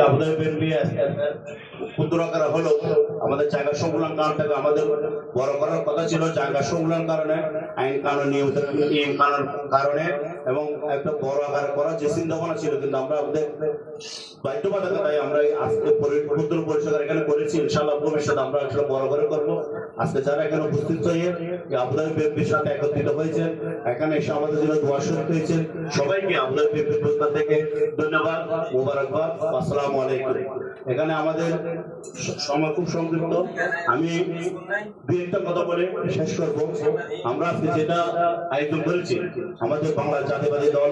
যে Abu Dhabi BNP ক্ষুদ্র হলো, আমাদের জায়গা সংকুলন আমাদের বড় করার কথা ছিল, জায়গা সংকুলন কারণে, আইন কানুন নিয়মিত নিয়ম কানুন কারণে, এবং একটা বড় করার যে চিন্তা ভাবনা ছিল, কিন্তু আমরা আমাদের আমরা আজকে ক্ষুদ্র পরিষদ এখানে করেছি, ইনশাআল্লাহ ভবিষ্যতে আমরা আসলে বড় করে আজকে যারা এখানে উপস্থিত হয়ে আবুধাবি সাথে একত্রিত হয়েছে, এখানে এসে আমাদের জন্য দোয়া শুরু হয়েছে সবাইকে বিএনপির পক্ষ থেকে ধন্যবাদ আসসালামু আলাইকুম। এখানে আমাদের সময় খুব সংক্ষিপ্ত। আমি দুই একটা কথা বলে শেষ করব। আমরা যেটা আয়োজন করেছি, আমাদের বাংলা জাতিবাদী দল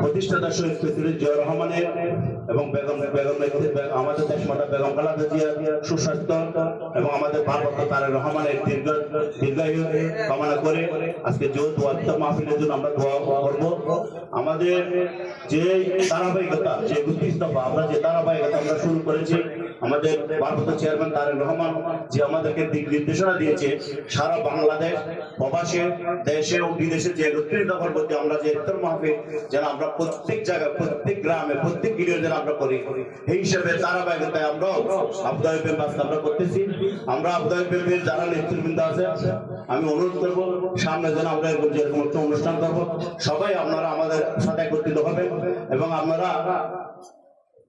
প্রতিষ্ঠাতা শহীদ প্রেসিডেন্ট জিয়া রহমানের এবং বেগম বেগম আমাদের দেশমাতা বেগম খালেদা জিয়ার সুস্বাস্থ্য এবং আমাদের ভারপ্রাপ্ত তারেক রহমানের দীর্ঘ দীর্ঘায়ু কামনা করে আজকে যৌথ ওয়াক্তা মাহফিলের জন্য আমরা দোয়া করব। আমাদের যে ধারাবাহিকতা, যে গুস্তিস্তফা আমরা যে ধারাবাহিকতা আমরা শুরু করেছি আমাদের ভারপ্রাপ্ত চেয়ারম্যান তারেক রহমান যে আমাদেরকে দিক নির্দেশনা দিয়েছে, সারা বাংলাদেশ, প্রবাসে, দেশে ও বিদেশে যে একত্রিত দখল করতে আমরা যে ইফতার মাহফিল যেন আমরা প্রত্যেক জায়গায়, প্রত্যেক গ্রামে, প্রত্যেক গিরিয়ে যেন আমরা করি, এই হিসেবে ধারাবাহিকতায় আমরাও আবুদাবি প্রেম আমরা করতেছি। আমরা আবুদাবি প্রেমের যারা নেতৃবৃন্দ আছে, আমি অনুরোধ করব, সামনে যেন আমরা এরকম যেরকম একটা অনুষ্ঠান করব, সবাই আপনারা আমাদের সাথে একত্রিত হবেন এবং আপনারা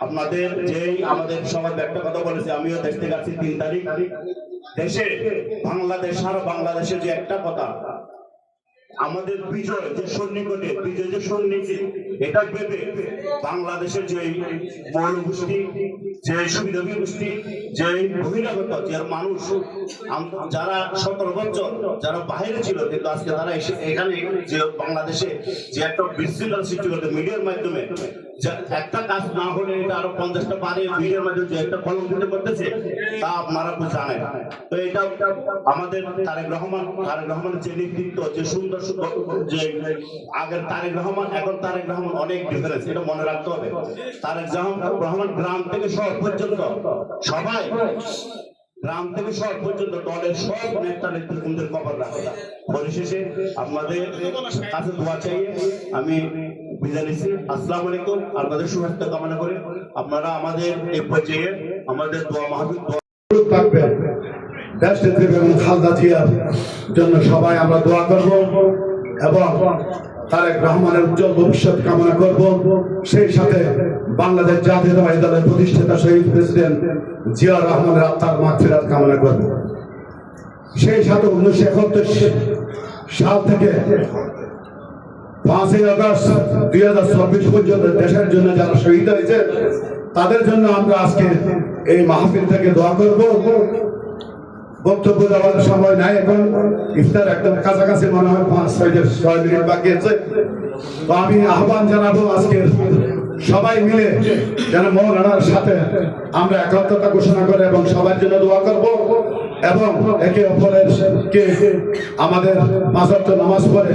আপনাদের যেই আমাদের সবাই একটা কথা বলেছে, আমিও দেখতে আসছি তিন তারিখ। দেশে, বাংলাদেশ আর বাংলাদেশের যে একটা কথা, আমাদের বিজয় যে সন্নিকটে বিজয় যে সন্নিধি এটা ভেবে বাংলাদেশের যে মৌল গোষ্ঠী যে সুবিধাভী গোষ্ঠী, যে বহিরাগত যে মানুষ যারা সতেরো বছর, যারা বাইরে ছিল, কিন্তু আজকে তারা এসে এখানে যে বাংলাদেশে যে একটা বিশৃঙ্খলা সৃষ্টি করতে মিডিয়ার মাধ্যমে একটা কাজ না হলে এটা আরও পঞ্চাশটা পারে মিডিয়ার মাধ্যমে যে একটা কলম দিতে করতেছে তা আপনারা তো জানেন। তো এটা আমাদের তারেক রহমান, তারেক রহমানের যে নেতৃত্ব, যে সুন্দর যে আগের তারেক রহমান, এখন তারেক রহমান অনেক ডিফারেন্স এটা মনে রাখতে হবে। তারেক রহমান রহমান গ্রাম থেকে শহর পর্যন্ত। সবাই। গ্রাম থেকে শহর পর্যন্ত দলের সব নেতা নেতৃত্বদের খবর রাখে পরিশেষে আপনাদের কাছে দোয়া চাইয়ে আমি বিদায় নিচ্ছি। আসসালামু আলাইকুম আপনাদের শুভেচ্ছা কামনা করে আপনারা আমাদের এই পর্যায়ে আমাদের দোয়া মাহফিল দোয়া থাকবে। দেশ বেগম খালদা জিয়ার জন্য সবাই আমরা দোয়া করব এবং তারেক রহমানের উজ্জ্বল ভবিষ্যৎ কামনা করব। সেই সাথে বাংলাদেশ জাতীয়তাবাদী দলের প্রতিষ্ঠাতা শহীদ প্রেসিডেন্ট জিয়া রহমানের আত্মার মাগফিরাত কামনা করব। সেই সাথে উনিশশো একাত্তর সাল থেকে পাঁচই আগস্ট দুই হাজার চব্বিশ পর্যন্ত দেশের জন্য যারা শহীদ হয়েছে, তাদের জন্য আমরা আজকে এই মাহফিল থেকে দোয়া করব। বক্তব্য দেওয়ার সময় নাই এখন। ইফতার একদম কাছাকাছি মনে হয় পাঁচ, ছয় ছয় মিনিট বাকি আছে। তো আমি আহ্বান জানাব আজকের সবাই মিলে যেন মৌলানার সাথে আমরা একাত্মতা ঘোষণা করে এবং সবার জন্য দোয়া করব। এবং একে অপরের কে আমাদের মাসাত্ত নামাজ পড়ে